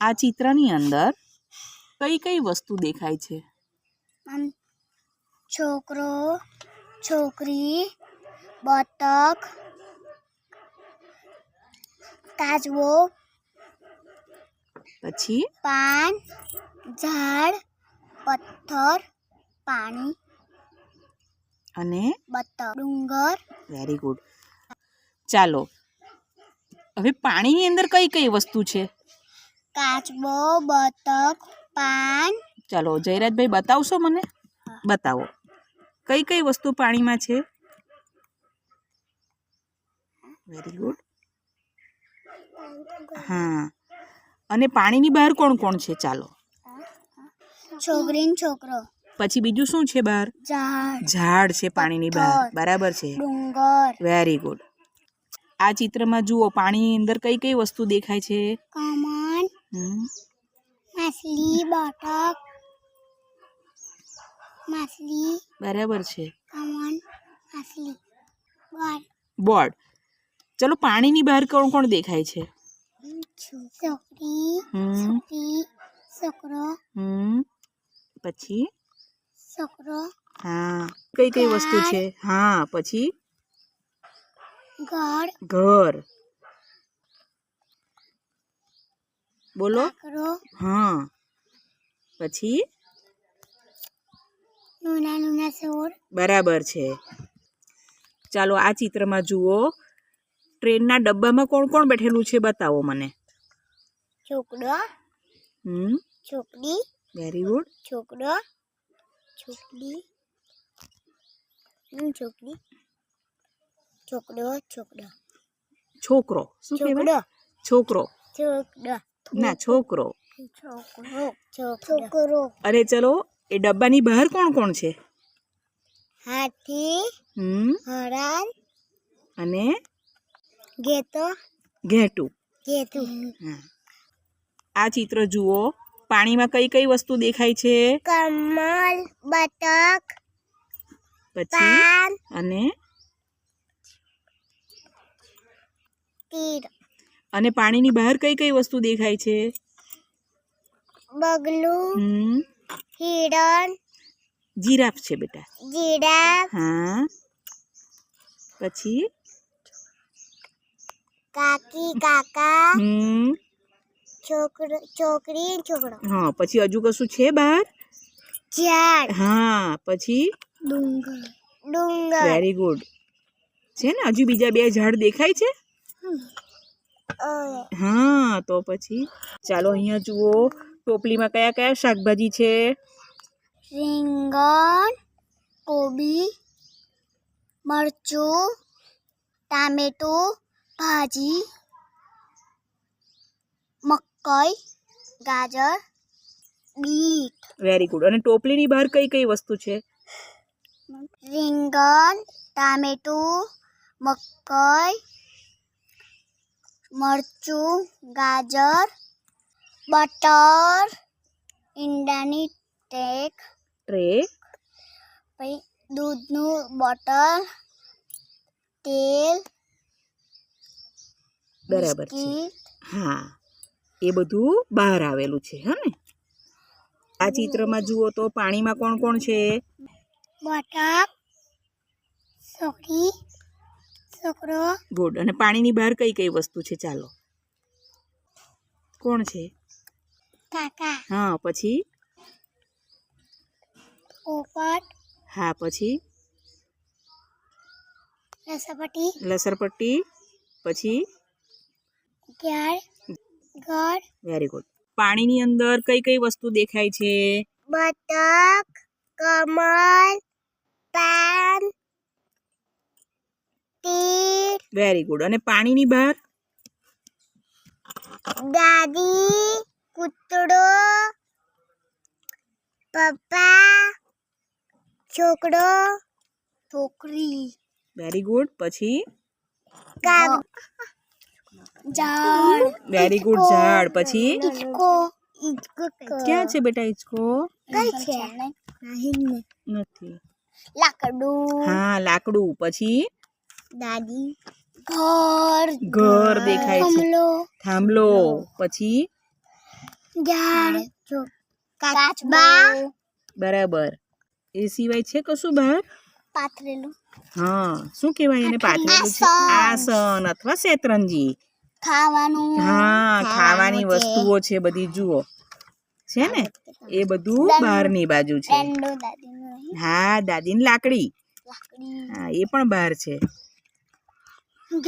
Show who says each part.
Speaker 1: આ ચિત્રની અંદર કઈ કઈ વસ્તુ દેખાય છે?
Speaker 2: છોકરો છોકરી બતક કાજવો
Speaker 1: પછી?
Speaker 2: પાન ઝાડ પથ્થર પાણી
Speaker 1: અને?
Speaker 2: બતક ડુંગર.
Speaker 1: Very good. ચાલો હવે પાણીની અંદર કઈ કઈ વસ્તુ છે?
Speaker 2: કાચબો બતક પાન.
Speaker 1: ચાલો જયરાજભાઈ બતાવશો મને? બતાવો. કઈ કઈ વસ્તુ પાણીમાં છે? વેરી ગુડ હા. અને પાણીની બહાર કોણ કોણ છે? ચાલો.
Speaker 2: છોકરી છોકરો.
Speaker 1: પછી બીજું શું છે બહાર?
Speaker 2: ઝાડ.
Speaker 1: છે પાણીની બહાર. બરાબર છે. વેરી ગુડ આ ચિત્રમાં જુઓ પાણીની અંદર કઈ કઈ વસ્તુ દેખાય છે? હમ,
Speaker 2: માછલી બતક. માછલી.
Speaker 1: બરાબર છે.
Speaker 2: કમન માછલી. બોલ
Speaker 1: બોર્ડ ચલો પાણીની બહાર કોણ કોણ દેખાય છે?
Speaker 2: છોકરી છોકરી છોકરો.
Speaker 1: પછી?
Speaker 2: છોકરો.
Speaker 1: હા. કઈ કઈ વસ્તુ છે? હા પછી?
Speaker 2: ઘર.
Speaker 1: ઘર. બોલો. હા. પછી? બરાબર છે. ચાલો આ ચિત્રમાં જુઓ. ટ્રેનના ડબ્બામાં કોણ કોણ બેઠેલું છે બતાવો મને.
Speaker 2: છોકરો
Speaker 1: હમ.
Speaker 2: છોકરી
Speaker 1: વેરી ગુડ
Speaker 2: છોકરો છોકરી હમ, છોકરી છોકરો છોકરો
Speaker 1: છોકરો. શું કહેવાય?
Speaker 2: છોકરો.
Speaker 1: છોકરો
Speaker 2: છોકરો
Speaker 1: ના છોકરો.
Speaker 2: છોકરો છોકરો.
Speaker 1: અરે ચલો એ ડબ્બાની બહાર કોણ કોણ છે?
Speaker 2: હાથી
Speaker 1: હમ?
Speaker 2: હરાન
Speaker 1: અને?
Speaker 2: ગેતો
Speaker 1: ઘેટું.
Speaker 2: ગેતું
Speaker 1: આ ચિત્ર જુઓ. પાણીમાં કઈ કઈ વસ્તુ દેખાય છે?
Speaker 2: કમળ બતક
Speaker 1: પછી? અને?
Speaker 2: તીર.
Speaker 1: અને પાણીની બહાર કઈ કઈ વસ્તુ દેખાય છે?
Speaker 2: બગલું હિરણ
Speaker 1: જીરાફ છે બેટા.
Speaker 2: જીરાફ
Speaker 1: હા. પછી?
Speaker 2: કાકી કાકા
Speaker 1: હમ.
Speaker 2: છોકરો છોકરી છોકરો.
Speaker 1: હા પછી હજુ કશું છે બહાર?
Speaker 2: ઝાડ.
Speaker 1: હા પછી?
Speaker 2: ડુંગર. ડુંગર.
Speaker 1: વેરી ગુડ છે ને હજુ બીજા બે ઝાડ દેખાય છે. હા તો પછી ચાલો અહીંયા જુઓ ટોપલીમાં કયા કયા શાકભાજી છે?
Speaker 2: રીંગણ કોબી મરચું ટામેટું ભાજી મકાઈ ગાજર બીટ.
Speaker 1: વેરી ગુડ અને ટોપલીની બહાર કઈ કઈ વસ્તુ છે?
Speaker 2: રીંગણ ટામેટું મકાઈ મરચું ગાજર બટર ઈંડાની ટેક.
Speaker 1: ટ્રે
Speaker 2: પછી દૂધનું બોટલ તેલ
Speaker 1: બરાબર છે. હા એ બધું બહાર આવેલું છે હા ને? આ ચિત્રમાં જુઓ તો પાણીમાં કોણ કોણ છે?
Speaker 2: બટાક છોકરી છોકરો?
Speaker 1: ગુડ. અને પાણીની બહાર કઈ કઈ વસ્તુ છે? ચાલો. કોણ છે?
Speaker 2: કાકા.
Speaker 1: હા પછી?
Speaker 2: પોપટ.
Speaker 1: હા પછી?
Speaker 2: લસરપટ્ટી
Speaker 1: લસરપટ્ટી પછી? વેરી ગુડ પાણીની અંદર કઈ કઈ વસ્તુ દેખાય છે?
Speaker 2: બતક કમળ પાન. તીર
Speaker 1: વેરી ગુડ અને પાણીની બહાર?
Speaker 2: દાદી કૂતરો પપ્પા છોકરો છોકરી.
Speaker 1: વેરી ગુડ પછી?
Speaker 2: ઝાડ.
Speaker 1: વેરી ગુડ ઝાડ. પછી?
Speaker 2: ઈચકો ઈચકો
Speaker 1: ક્યાં છે બેટા હિંચકો
Speaker 2: કઈ છે? નહીં
Speaker 1: નથી.
Speaker 2: લાકડું.
Speaker 1: હા લાકડું. પછી?
Speaker 2: દાદી. ઘર.
Speaker 1: ઘર દેખાય છે. થાંભલો. પછી?
Speaker 2: ઝાડ. જો. કાચબા.
Speaker 1: બરાબર. એ સિવાય છે કશું બહાર?
Speaker 2: પાથરેલું.
Speaker 1: હા શું કહેવાય એને પાથરેલું. છે?
Speaker 2: આસન.
Speaker 1: અથવા શેતરંજી?
Speaker 2: ખાવાનું.
Speaker 1: હા ખાવાની વસ્તુઓ છે બધી જુઓ. છે ને? એ બધું બહારની બાજુ છે.
Speaker 2: દંડો દાદીનું અહીં.
Speaker 1: હા દાદીની લાકડી.
Speaker 2: લાકડી.
Speaker 1: હા એ પણ બહાર છે.